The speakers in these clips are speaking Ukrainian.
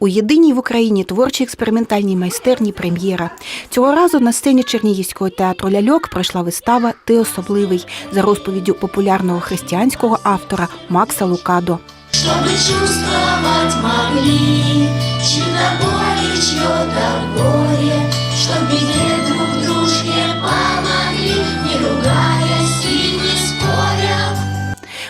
У єдиній в Україні творчій експериментальній майстерні прем'єра. Цього разу на сцені Чернігівського театру ляльок пройшла вистава Ти особливий за розповіддю популярного християнського автора Макса Лукадо. Щоби чувствовать могли Чьи-то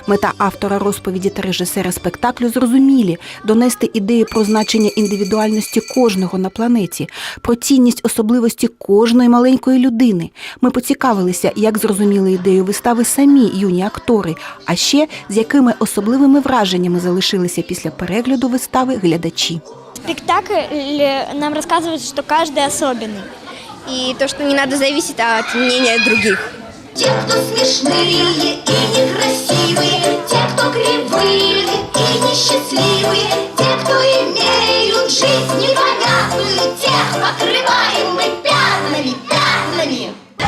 Мета автора розповіді та режисера спектаклю зрозумілі донести ідею про значення індивідуальності кожного на планеті, про цінність особливості кожної маленької людини. Ми поцікавилися, як зрозуміли ідею вистави самі юні актори, а ще з якими особливими враженнями залишилися після перегляду вистави глядачі. Спектакль э, нам рассказывает, что каждый особенный. И то, что не надо зависеть от мнения других. Те, кто смешные и некрасивые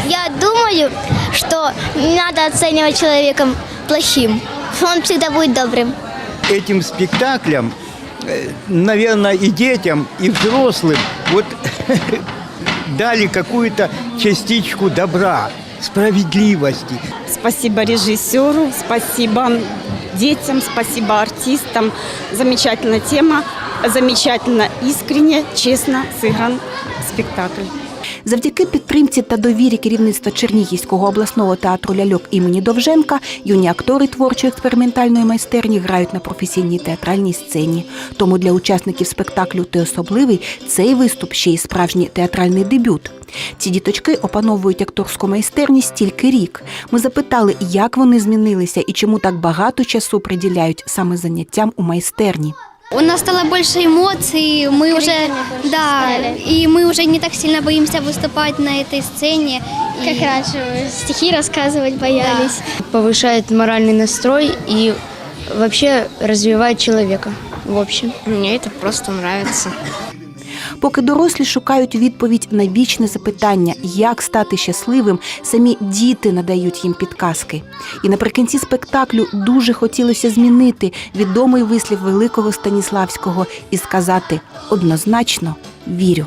Я думаю, что не надо оценивать человека плохим. Он всегда будет добрым. этим спектаклям, э, наверное, и детям, и взрослым вот дали какую-то частичку добра, справедливости. Спасибо режиссеру, спасибо детям, спасибо артистам. Замечательная тема, замечательно, искренне, честно сыгран спектакль. Завдяки підтримці та довірі керівництва Чернігівського обласного театру ляльок імені Довженка юні актори творчої експериментальної майстерні грають на професійній театральній сцені. Тому для учасників спектаклю Ти особливий цей виступ ще й справжній театральний дебют. Ці діточки опановують акторську майстерність тільки рік. Ми запитали, як вони змінилися і чому так багато часу приділяють саме заняттям у майстерні. У нас стало больше эмоций, мы уже, да, и мы уже не так сильно боимся выступать на этой сцене. Как раньше, стихи рассказывать боялись. повышает моральный настрой и вообще развивает человека в общем. Мне это просто нравится. Поки дорослі шукають відповідь на вічне запитання, як стати щасливим, самі діти надають їм підказки. І наприкінці спектаклю дуже хотілося змінити відомий вислів великого Станіславського і сказати однозначно вірю.